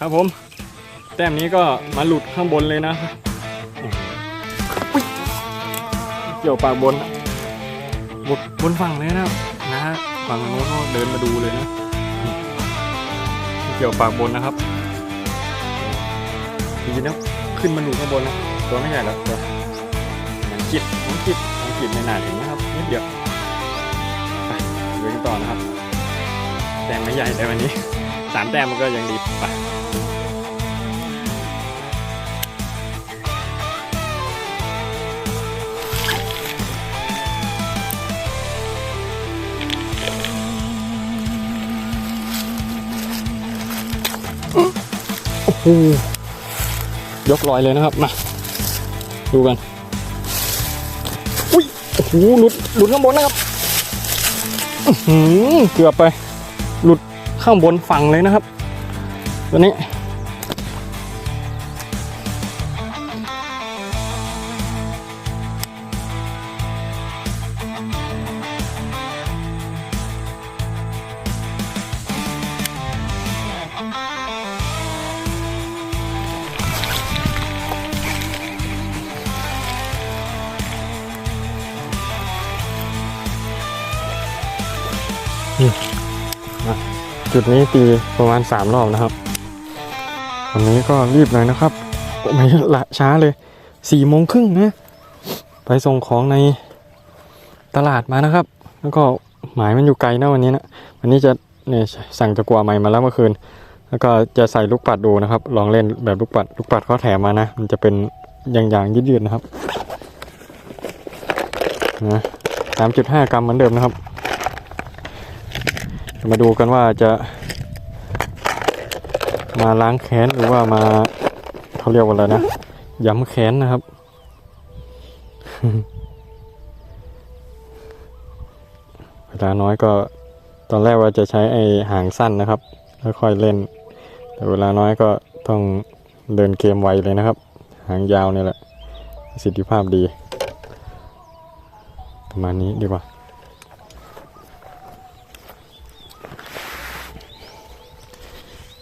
ครับผม แต้มนี้ก็มาหลุดข้างบนเลยนะอุ๊ยเกี่ยวปากบนบนบนฝั่งเลยนะครับนะฮะฝั่งโน้นก็เดินมาดูเลยนะนี่เกี่ยวปากบนนะครับจริงๆแล้วขึ้นมาหลุดข้างบนนะตัวไม่ใหญ่หรอกตัวหนังจิตหนังจิตหนังจิตในหนาถึงนะครับนิดเดียวไปเดินต่อนะครับ แต้มไม่ใหญ่แต่วันนี้สามแต้มมันก็ยังดีไป ยกลอยเลยนะครับมาดูกันอุ้ยโอ้โหหลุดหลุดข้างบนนะครับอื้อหือเกือบไป หลุดข้างบนฝั่งเลยนะครับ ตัวนี้ จุดนี้ตีประมาณสามรอบนะครับ วันนี้ก็รีบหน่อยนะครับไม่ละช้าเลยสี่โมงครึ่งนะไปส่งของในตลาดมานะครับ แล้วก็หมายมันอยู่ไกลนะวันนี้นะวันนี้จะเนี่ยสั่งตะกัวใหม่มาแล้วเมื่อคืน แล้วก็จะใส่ลูกปัดดูนะครับ ลองเล่นแบบลูกปัด ลูกปัดเขาแถมมานะ มันจะเป็นอย่างๆยืดๆนะครับนะสามจุดห้ากรัมเหมือนเดิมนะครับ มาดูกันว่าจะ มาล้างแค้นหรือว่ามาเขาเรียกว่าอะไรนะย้ำแค้นนะครับ เวลาน้อยก็ตอนแรกว่าจะใช้ไอ้หางสั้นนะครับแล้วค่อยเล่น แต่เวลาน้อยก็ต้องเดินเกมไวเลยนะครับ หางยาวเนี่ยแหละประสิทธิภาพดี ประมาณนี้ดีกว่า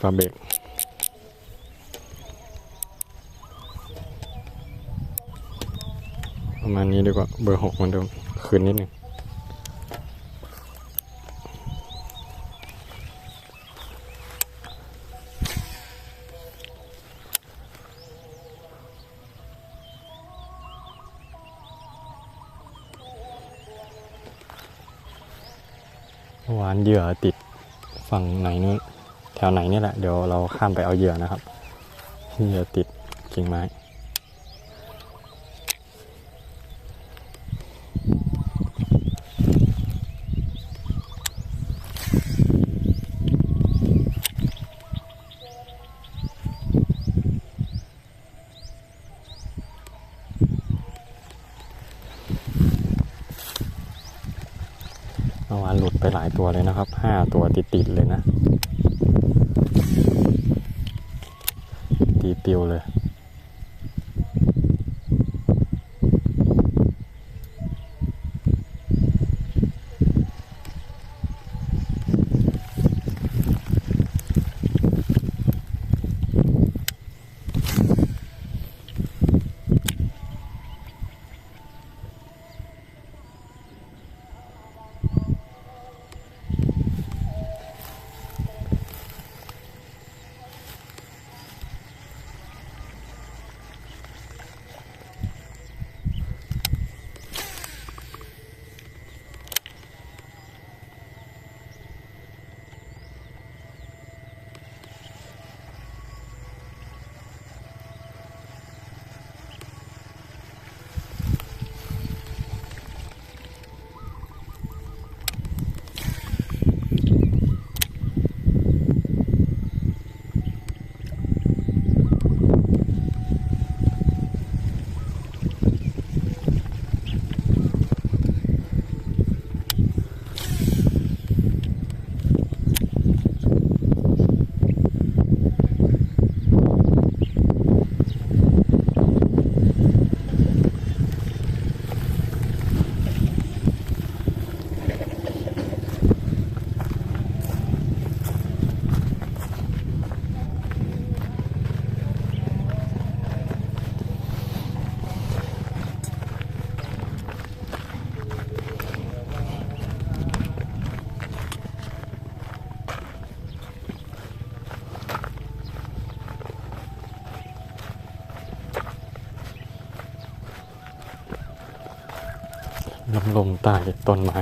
ฝาเบรกประมาณนี้ดีกว่า เบอร์หกเหมือนเดิมคืนนิดหนึ่งเมื่อวานเหยื่อติดฝั่งไหนนู้น ถวไหนเนี่ยแหละ เดี๋ยวเราข้ามไปเอาเหยื่อนะครับเหยื่อติดกิ่งไม้เมื่อวานหลุดไปหลายตัวเลยนะครับ ห้าตัวติดๆเลยนะ ตีปิวเลย ลำลมใต้ต้นไม้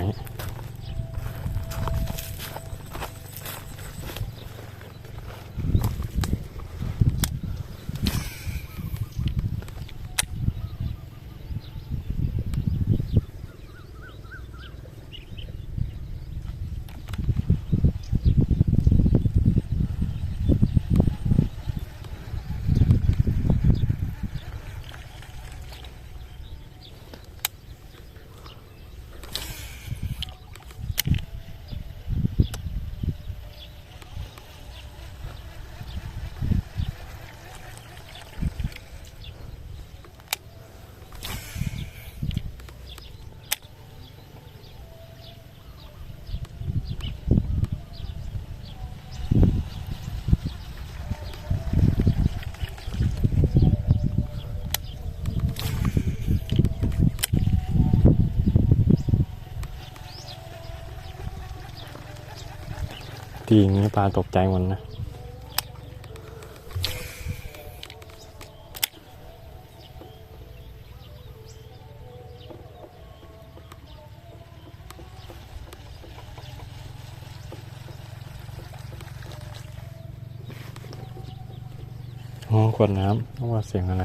ทีอย่างนี้ปลาตกใจหมดนะอ๋อขวดน้ำต้องว่าเสียงอะไร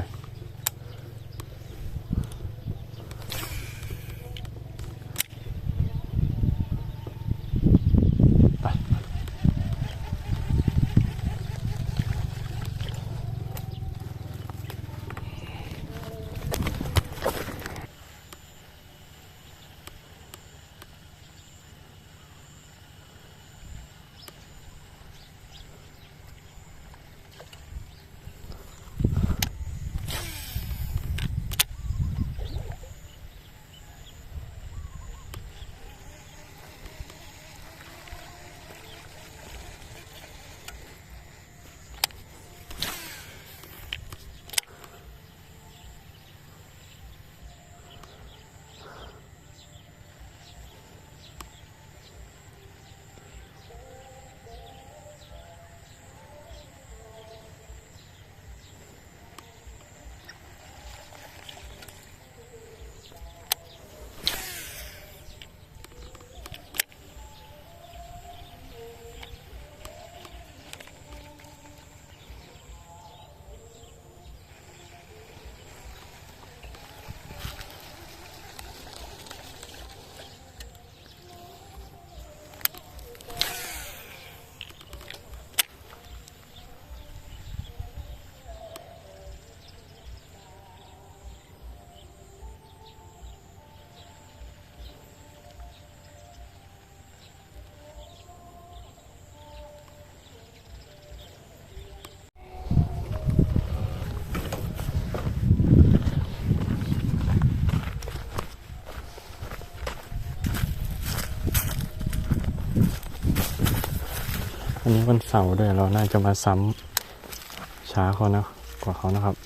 อันนี้วันเสาร์ด้วยเราน่าจะมาซ้ำช้าเขานะกว่าเขานะครับ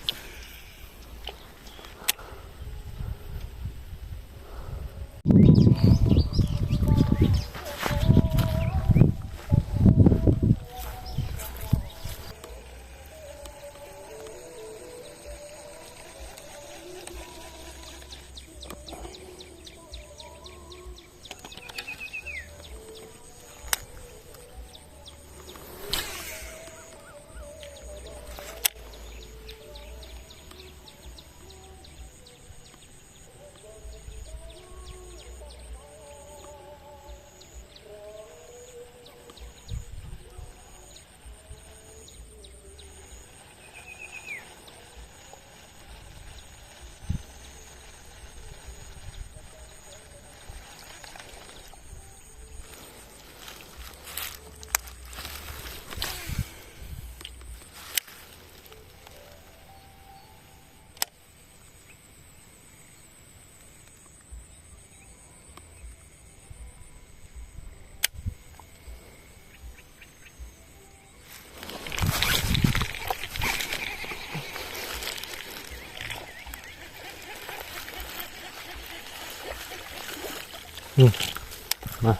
มา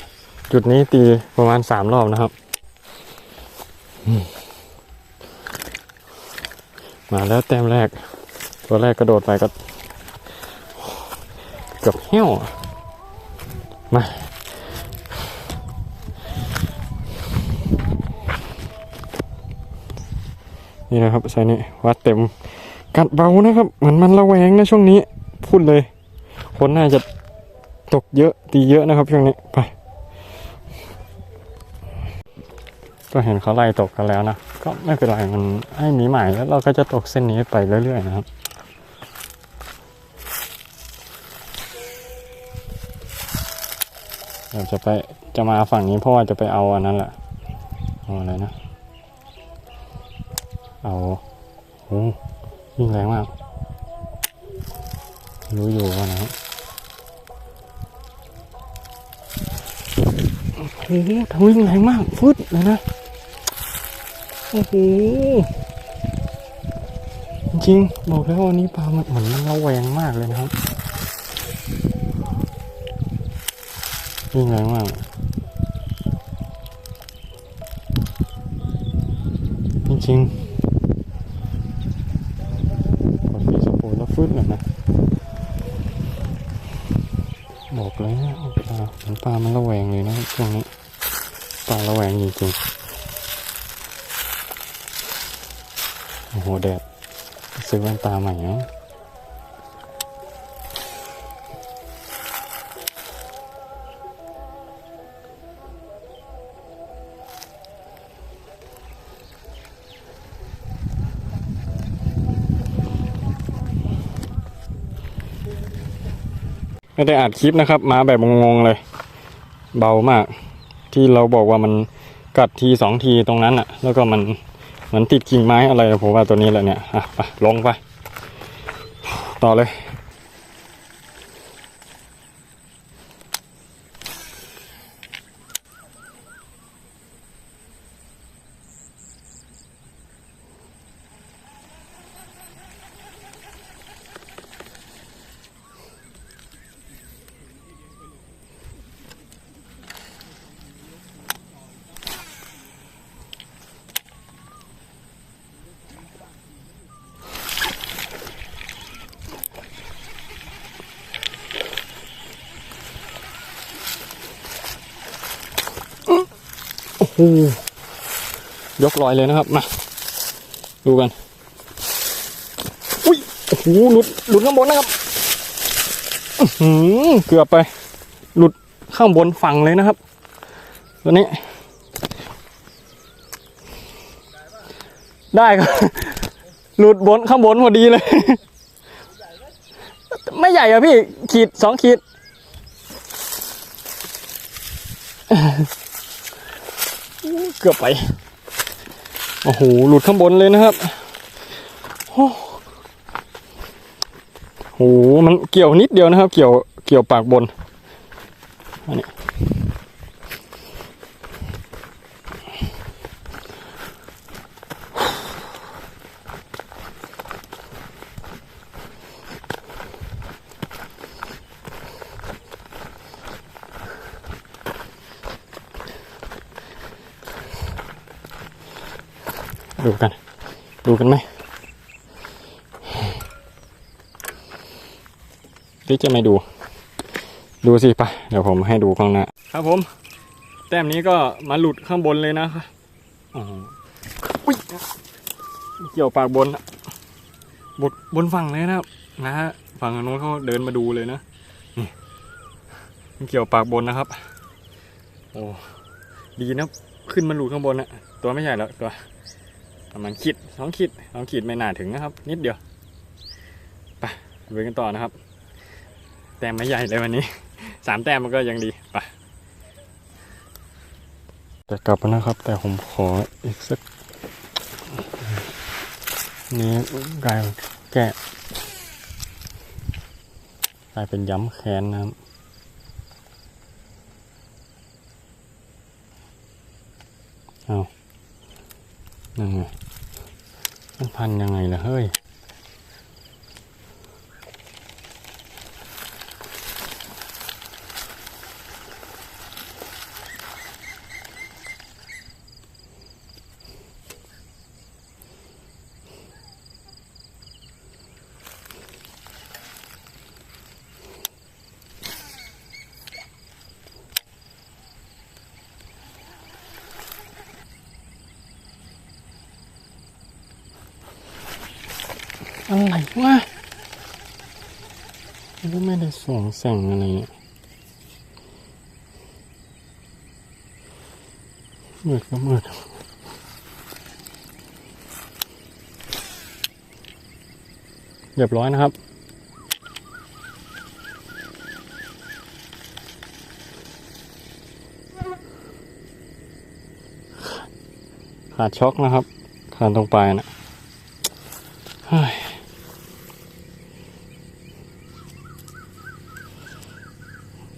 จุดนี้ตีประมาณสามรอบนะครับ มาแล้วแต้มแรก ตัวแรกกระโดดไปก็เกือบเหี้ยวมานี่นะครับใส่นี่วัดเต็ม กัดเบานะครับ เหมือนมันระแวงนะช่วงนี้ พูดเลย คนน่าจะ ตกเยอะตีเยอะนะครับช่วงนี้ไปก็เห็นเขาไล่ตกกันแล้วนะ ก็ไม่เป็นไรมันให้มีใหม่แล้วเราก็จะตกเส้นนี้ไปเรื่อยๆนะครับเดี๋ยวจะไปจะมาฝั่งนี้เพราะว่าจะไปเอาอันนั้นแหละเอาอะไรนะ เอาโอ้วิ่งแรงมาก รู้อยู่ว่านะครับ โอ้โหทวิ่งแรงมากฟึดเลยนะ โอ้โห จริง บอกแล้ววันนี้ปลามันเหมือนมันระแวงมากเลยนะครับวิ่งแรงมากจริงๆกดฟีสปูนแล้วฟืดเลยนะ บอกแล้ว มือนปลามันระแวงเลยนะช่วงนี้ปลาระแวงจริงๆโอ้โหแดดซื้อแว่นตาใหม่เนาะ ไม่ได้อัดคลิปนะครับ มาแบบงงๆเลย เบามาก ที่เราบอกว่ามันกัดทีสองทีตรงนั้นอะแล้วก็มันมันติดกิ่งไม้อะไรผมว่าตัวนี้แหละเนี่ยอะไปลงไป ต่อเลย อ้ยกลอยเลยนะครับ มา ดูกัน อุ้ยโอ้โหหลุด หลุดข้างบนนะครับอื้อหือเกือบไป หลุดข้างบนฝั่งเลยนะครับ ตัวนี้ ได้ครับ หลุดบนข้างบนพอดีเลย ไม่ใหญ่อะพี่ ขีดสองขีด เกือบไป โอ้โห หลุดข้างบนเลยนะครับ โอ้โห มันเกี่ยวนิดเดียวนะครับ เกี่ยว เกี่ยวปากบนอันนี้ ดูกัน ดูกันไหมหรือจะไม่ดู ดูสิปะเดี๋ยวผมให้ดูข้างหน้าครับผม แต้มนี้ก็มาหลุดข้างบนเลยนะครับอ๋อุ้ยเกี่ยวปากบนบนบนฝั่งเลยนะครับ นะฮะฝั่งโน้นเขาเดินมาดูเลยนะนี่เกี่ยวปากบนนะครับ โอ้ดีนะขึ้นมาหลุดข้างบนอะตัวไม่ใหญ่แล้วตัว ประมาณขีดสองขีดสองขีดไม่น่าถึงนะครับ นิดเดียวไปไปกันต่อนะครับ แต้มไม่ใหญ่เลยวันนี้สามแต้มมันก็ยังดีไปจะกลับแล้วนะครับ แต่ผมขออีกสักนี้กลายแก้กลายเป็นย้ำแค้นนะครับเอายังไง มันพันยังไงล่ะเฮ้ย มันก็ไม่ได้ส่องแสงอะไรเนี่ยมืดก็มืดเรียบร้อยนะครับ ขาดช็อกนะครับ ขาดตรงปลายนะเฮ้ย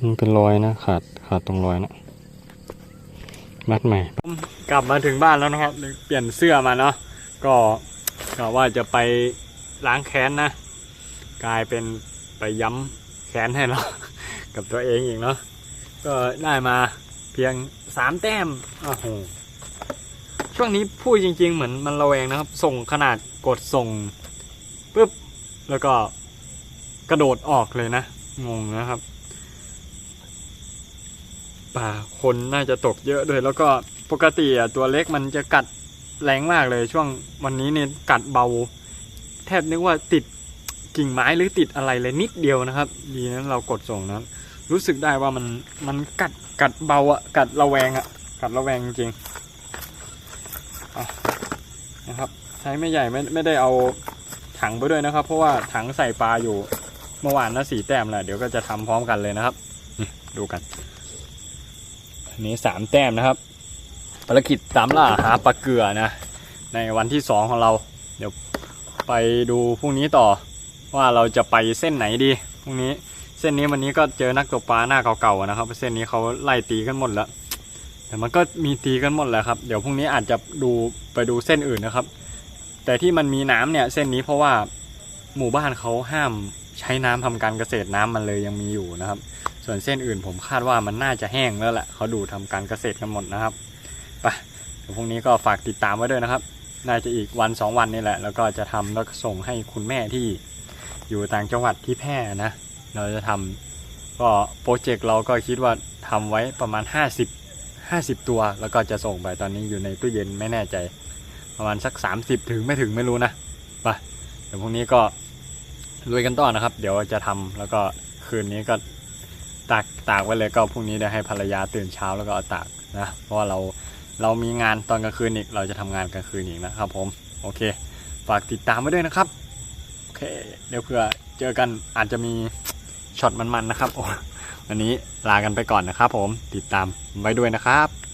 มัน เป็นรอยนะขาดขาดตรงรอยนะมัดใหม่กลับมาถึงบ้านแล้วนะครับ เปลี่ยนเสื้อมาเนาะก็กะว่าจะไปล้างแค้นนะ กลายเป็นไปย้ำแค้นให้เรา กับตัวเองอีกเนาะก็ได้มาเพียงสามแต้มโอ้โหช่วงนี้พูดจริง ๆ เหมือนมันระแวงนะครับ ส่งขนาดกดส่งปุ๊บแล้วก็กระโดดออกเลยนะ งงนะครับ ป่าคนน่าจะตกเยอะด้วยแล้วก็ปกติอะตัวเล็กมันจะกัดแรงมากเลย ช่วงวันนี้เนี่ยกัดเบา แทบนึกว่าติดกิ่งไม้หรือติดอะไรเลยนิดเดียวนะครับ ดีนั้นเรากดส่งนะรู้สึกได้ว่ามันมันกัดกัดเบาอะกัดระแวงอะกัดระแวงจริงนะครับ ใช้ไม่ใหญ่ไม่ไม่ได้เอาถังไปด้วยนะครับ เพราะว่าถังใส่ปลาอยู่เมื่อวานนะสี่แต้มแหละเดี๋ยวก็จะทำพร้อมกันเลยนะครับ ดูกัน นี้สามแต้มนะครับภารกิจตามล่าหาปลาเกลือนะ ในวันที่สองของเรา เดี๋ยวไปดูพรุ่งนี้ต่อว่าเราจะไปเส้นไหนดีพรุ่งนี้เส้นนี้วันนี้ก็เจอนักตกปลาหน้าเก่าๆนะครับเส้นนี้เขาไล่ตีกันหมดแล้วแต่มันก็มีตีกันหมดแหละครับ เดี๋ยวพรุ่งนี้อาจจะดูไปดูเส้นอื่นนะครับ แต่ที่มันมีน้ำเนี่ยเส้นนี้เพราะว่าหมู่บ้านเขาห้าม ใช้น้ำทำการเกษตรน้ำมันเลยยังมีอยู่นะครับ ส่วนเส้นอื่นผมคาดว่ามันน่าจะแห้งแล้วแหละเขาดูทำการเกษตรกันหมดนะครับไปเดี๋ยวพรุ่งนี้ก็ฝากติดตามไว้ด้วยนะครับ น่าจะอีกวันสองวันนี่แหละ แล้วก็จะทำแล้วก็ส่งให้คุณแม่ที่อยู่ต่างจังหวัดที่แพร่นะ เราจะทำก็โปรเจกต์เราก็คิดว่าทำไว้ประมาณ 50 50 ตัว แล้วก็จะส่งไปตอนนี้อยู่ในตู้เย็นไม่แน่ใจ ประมาณสัก 30 ถึงไม่ถึงไม่รู้นะไปเดี๋ยวพรุ่งนี้ก็ ลุยกันต่อนะครับ เดี๋ยวจะทำแล้วก็คืนนี้ก็ตากตากไว้เลยก็พรุ่งนี้เดี๋ยวให้ภรรยาตื่นเช้าแล้วก็เอาตากนะเพราะว่าเราเรามีงานตอนกลางคืนอีก เราจะทำงานกลางคืนอีกนะครับ ผมโอเค ฝากติดตามไว้ด้วยนะครับโอเค เดี๋ยวเผื่อเจอกันอาจจะมีช็อตมันๆนะครับวันนี้ลากันไปก่อนนะครับ ผมติดตามไว้ด้วยนะครับ